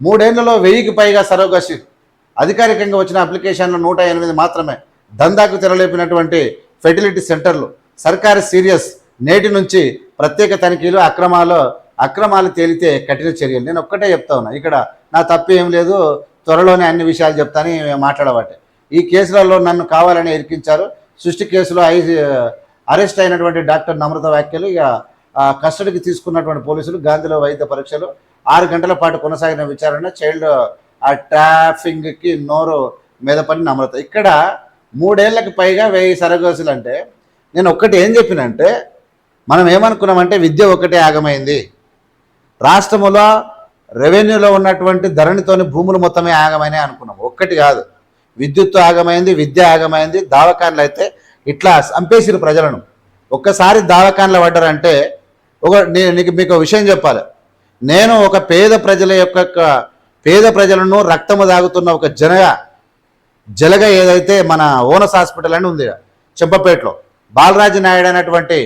మూడేళ్ళలో వెయ్యికి పైగా సరోగసి అధికారికంగా వచ్చిన అప్లికేషన్లు నూట ఎనిమిది మాత్రమే. దందాకు తెరలేపినటువంటి ఫెర్టిలిటీ సెంటర్లు సర్కారు సీరియస్ నేటి నుంచి ప్రత్యేక తనిఖీలు అక్రమాలు అక్రమాలు తేలితే కఠిన చర్యలు. నేను ఒక్కటే చెప్తా ఉన్నా ఇక్కడ నా తప్పు ఏం లేదు త్వరలోనే అన్ని విషయాలు చెప్తానని మాట్లాడబట్టే. ఈ కేసులలో నన్ను కావాలని ఇరికించారు. సృష్టి కేసులో ఐ అరెస్ట్ అయినటువంటి డాక్టర్ నమ్రత వ్యాఖ్యలు ఇక కస్టడీకి తీసుకున్నటువంటి పోలీసులు గాంధీలో వైద్య పరీక్షలు ఆరు గంటల పాటు కొనసాగిన విచారణ చైల్డ్ ఆ ట్రాఫింగ్కి నోరు మీద పడిన అమృత ఇక్కడ మూడేళ్ళకు పైగా వెయ్యి సరగోసులు అంటే నేను ఒక్కటి ఏం చెప్పినంటే మనం ఏమనుకున్నామంటే విద్య ఒకటే ఆగమైంది. రాష్ట్రంలో రెవెన్యూలో ఉన్నటువంటి ధరణితోని భూములు మొత్తమే ఆగమైనాయి అనుకున్నాం. ఒక్కటి కాదు. విద్యుత్తు ఆగమైంది విద్య ఆగమైంది దావకాన్లు అయితే ఇట్లా చంపేసిరు ప్రజలను. ఒక్కసారి దావకాన్లు పడ్డారంటే ఒక నీ- నీకు మీకు విషయం చెప్పాలి. నేను ఒక పేద ప్రజల యొక్క పేద ప్రజలను రక్తము దాగుతున్న ఒక జనగా జలగ ఏదైతే మన ఓనస్ హాస్పిటల్ అని ఉంది చెంపపేటలో బాలరాజు నాయుడు అనేటువంటి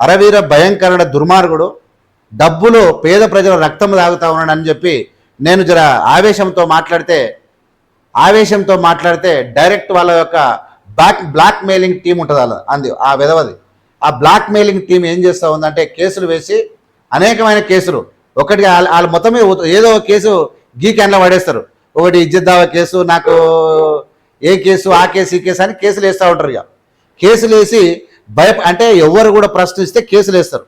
అరవీర భయంకరణ దుర్మార్గుడు డబ్బులు పేద ప్రజల రక్తం తాగుతా ఉన్నాడు అని చెప్పి నేను జర ఆవేశంతో మాట్లాడితే ఆవేశంతో మాట్లాడితే డైరెక్ట్ వాళ్ళ యొక్క బ్లాక్ బ్లాక్ మెయిలింగ్ టీం ఉంటుంది అలా అంది ఆ విధవది. ఆ బ్లాక్ మెయిలింగ్ టీం ఏం చేస్తూ ఉందంటే కేసులు వేసి అనేకమైన కేసులు. ఒకటి వాళ్ళ వాళ్ళ మొత్తమే ఏదో ఒక కేసు గీ క్యాన్లో పడేస్తారు. ఒకటి ఇజ్జిద్దావా కేసు నాకు ఏ కేసు ఆ కేసు ఈ కేసు అని కేసులు వేస్తూ ఉంటారు ఇక కేసులు వేసి భయ అంటే ఎవరు కూడా ప్రశ్నిస్తే కేసులు వేస్తారు.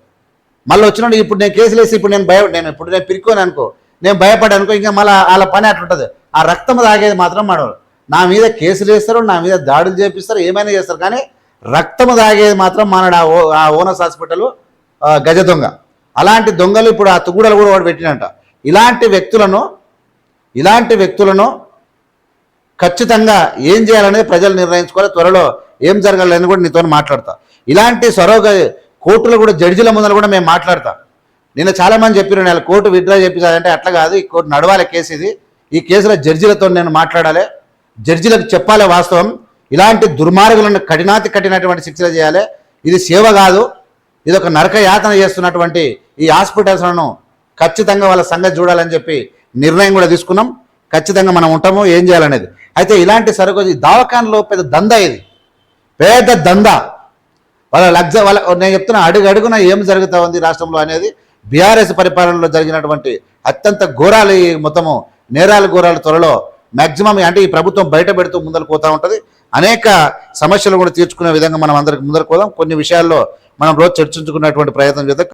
మళ్ళీ వచ్చినప్పుడు ఇప్పుడు నేను కేసులు వేసి ఇప్పుడు నేను భయ నేను ఇప్పుడు నేను పిరుక్కోను అనుకో నేను భయపడ్డా అనుకో ఇంకా మళ్ళీ వాళ్ళ పని అట్లుంటుంది ఆ రక్తం తాగేది మాత్రం మనం నా మీద కేసులు వేస్తారు నా మీద దాడులు చేపిస్తారు ఏమైనా చేస్తారు. కానీ రక్తము తాగేది మాత్రం మానడు ఆ ఓ ఆ ఓనస్ హాస్పిటల్ గజ దొంగ. అలాంటి దొంగలు ఇప్పుడు ఆ తుగుడలు కూడా వాడు పెట్టినంట. ఇలాంటి వ్యక్తులను ఇలాంటి వ్యక్తులను ఖచ్చితంగా ఏం చేయాలనేది ప్రజలు నిర్ణయించుకోవాలి. త్వరలో ఏం జరగాలని కూడా నీతో మాట్లాడతా. ఇలాంటి సొరవ కోర్టులో కూడా జడ్జిల ముందర కూడా మేము మాట్లాడతాం. నిన్న చాలామంది చెప్పారు నేను కోర్టు విత్డ్రా చేపించాలంటే అట్లా కాదు ఈ కోర్టు నడవాలి కేసు ఇది. ఈ కేసులో జడ్జిలతో నేను మాట్లాడాలి. జడ్జిలకు చెప్పాలి వాస్తవం. ఇలాంటి దుర్మార్గులను కఠినాతి కఠినటువంటి శిక్షలు చేయాలి. ఇది సేవ కాదు. ఇది ఒక నరక యాతన చేస్తున్నటువంటి ఈ హాస్పిటల్స్లను ఖచ్చితంగా వాళ్ళ సంగతి చూడాలని చెప్పి నిర్ణయం కూడా తీసుకున్నాం. ఖచ్చితంగా మనం ఉంటాము. ఏం చేయాలనేది. అయితే ఇలాంటి సరుకు ఈ పెద్ద దందా ఇది. పెద్ద దందా. వాళ్ళ లగ్జ వాళ్ళ నేను చెప్తున్నా అడుగు అడుగున ఏం జరుగుతూ ఉంది రాష్ట్రంలో అనేది బీఆర్ఎస్ పరిపాలనలో జరిగినటువంటి అత్యంత ఘోరాలు మొత్తము నేరాల ఘోరాలు త్వరలో మ్యాక్సిమం అంటే ఈ ప్రభుత్వం బయట పెడుతూ ముందరకు పోతూ ఉంటుంది. అనేక సమస్యలు కూడా తీర్చుకునే విధంగా మనం అందరికి ముందరకు పోదాం. కొన్ని విషయాల్లో మనం రోజు చర్చించుకున్నటువంటి ప్రయత్నం చేద్దాం.